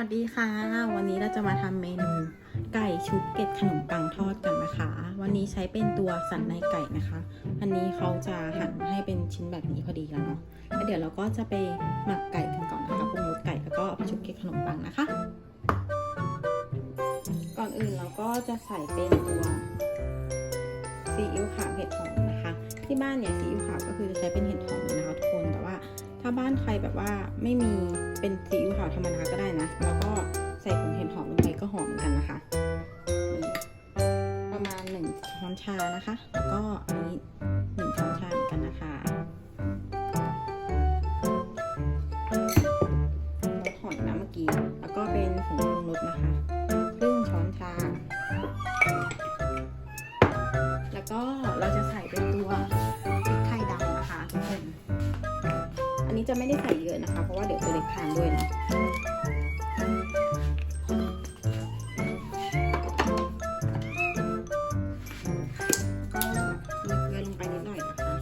วัสดีค่ะ วันนี้เราจะมาทำเมนูไก่ชุบเกล็ดขนมปังทอดกันนะคะ วันนี้ใช้เป็นตัวสันในไก่นะคะ อันนี้เขาจะหั่นให้เป็นชิ้นแบบนี้พอดีแล้วเนาะแล้วเดี๋ยวเราก็จะไปหมักไก่กันก่อนนะคะปรุงรสไก่แล้วก็ชุบเกล็ดขนมปังนะคะ ก่อนอื่นเราก็จะใส่เป็นตัวซีอิ๊วขาวเห็ดหอมนะคะ ที่บ้านเนี่ยซีอิ๊วขาวก็คือจะใช้เป็นเห็ดหอมนะคะทุกคนแต่ว่า ถ้าบ้านใครแบบว่าไม่มีเป็นซีอิ๊วขาวธรรมดาก็ได้นะ แล้วก็ใส่ผงเห็ดหอมลงไปก็หอมเหมือนกันนะคะ ประมาณหนึ่งช้อนชานะคะ แล้วก็อันนี้หนึ่งช้อนชาเหมือนกันนะคะรสหอยนะเมื่อกี้ แล้วก็เป็นผงปรุงรสนะคะครึ่งช้อนชา แล้วก็เราจะใส่เป็นตัว จะไม่ได้ใส่เยอะนะคะ เพราะว่าเดี๋ยวตัวเล็กทานด้วยนะก็เกลือลงไปนิดหน่อยนะคะ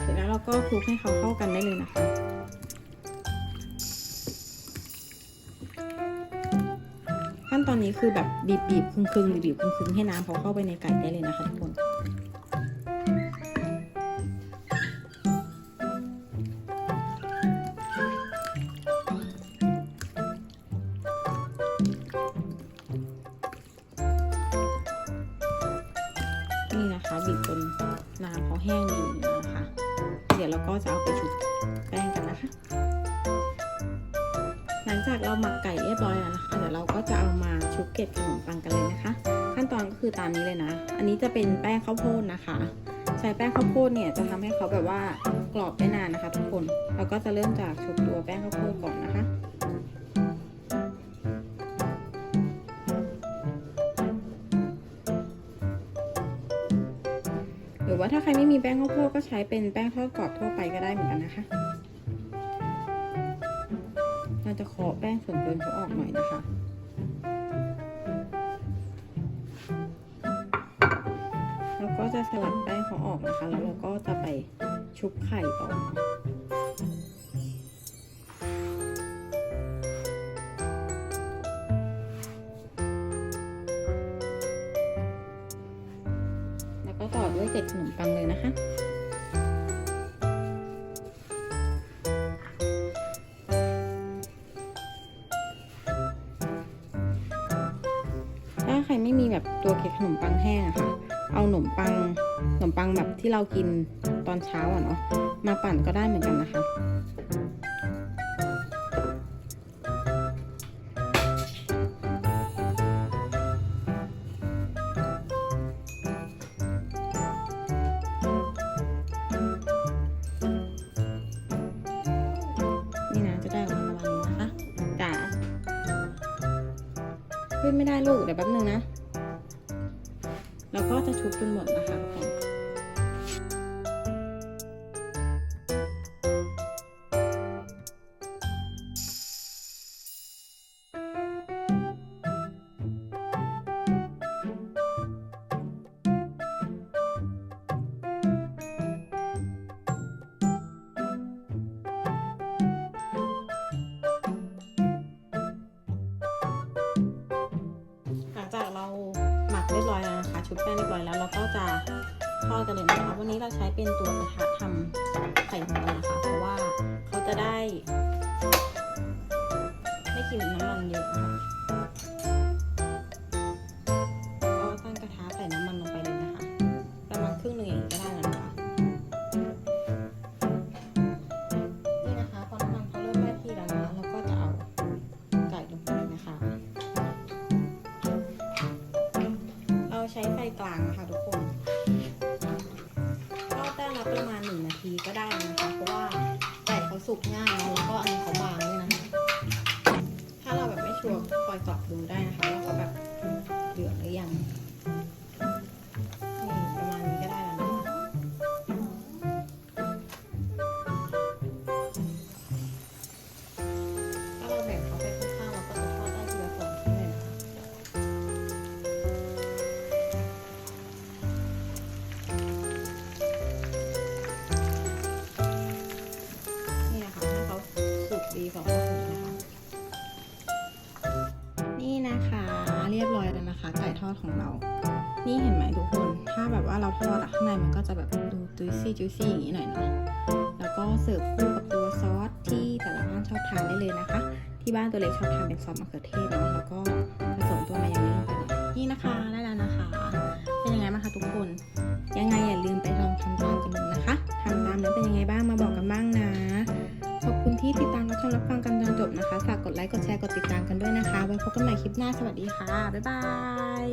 เสร็จแล้วเราก็คลุกให้เขาเข้ากันได้เลยนะคะ ตอนนี้คือแบบบีบบีบๆคึงๆหรือบีบคึงๆให้น้ำเขาเข้าไปในไก่ได้เลยนะคะทุกคนนี่นะคะบีบจนน้ำเขาแห้งดีนะคะ เดี๋ยวเราก็จะเอาไปชุบแป้งกันนะคะ จากเราหมักไก่เรียบร้อยแล้วนะคะ เดี๋ยวเราก็จะเอามาชุบเกล็ดขนมปังกันเลยนะคะ ขั้นตอนก็คือตามนี้เลยนะ อันนี้จะเป็นแป้งข้าวโพดนะคะ ใช้แป้งข้าวโพดเนี่ยจะทำให้เขาแบบว่ากรอบได้นานนะคะ ทุกคน เราก็จะเริ่มจากชุบตัวแป้งข้าวโพดก่อนนะคะหรือว่าถ้าใครไม่มีแป้งข้าวโพดก็ใช้เป็นแป้งทอดกรอบทั่วไปก็ได้เหมือนกันนะคะ เราจะเคาะแป้งส่วนเกินเขาออกหน่อยนะคะแล้วก็จะสลัดแป้งเขาออกนะคะ แล้วเราก็จะไปชุบไข่ต่อแล้วก็ต่อด้วยเกล็ดขนมปังเลยนะคะ ใครไม่มีแบบตัวเค้กขนมปังแห้งอะค่ะ เอาขนมปังขนมปังแบบที่เรากินตอนเช้าอะเนาะมาปั่นก็ได้เหมือนกันนะคะ ขึ้นไม่ได้ลูกเดี๋ยวแป๊บนึงนะ แล้วก็จะชุบจนหมดนะคะ เรียบร้อยแล้วเราก็จะทอดกันเลยนะคะ วันนี้เราใช้เป็นตัวกระทะทำไข่นวลนะคะ เพราะว่าเขาจะได้ กลางนะคะทุกคนทอดได้รับประมาณหนึ่งนาทีก็ได้นะคะเพราะว่าไก่เขาสุกง่ายแล้วก็อันนี้เขาบางด้วยนะถ้าเราแบบไม่ชัวร์คอยสอบดูได้นะ นี่เห็นไหมทุกคน ถ้าแบบว่าเราทอดอะข้างในมันก็จะแบบดูจุยซี่จุยซี่อย่างนี้หน่อยเนาะ แล้วก็เสิร์ฟคู่กับตัวซอสที่แต่ละบ้านชอบทานได้เลยนะคะ ที่บ้านตัวเล็กชอบทานเป็นซอสมะเขือเทศเนาะแล้วก็ผสมตัวมายองเนสลงไปเลยนี่นะคะได้แล้วนะคะ เป็นยังไงบ้างคะทุกคน ยังไงอย่าลืมไปลองทำตามกันดูนะคะทำตามแล้วเป็นยังไงบ้างมาบอกกันบ้างนะ ขอบคุณที่ติดตามรับชมรับฟังกันจนจบนะคะ ฝากกดไลค์กดแชร์กดติดตามกันด้วยนะคะ ไว้พบกันใหม่คลิปหน้าสวัสดีค่ะบ๊ายบาย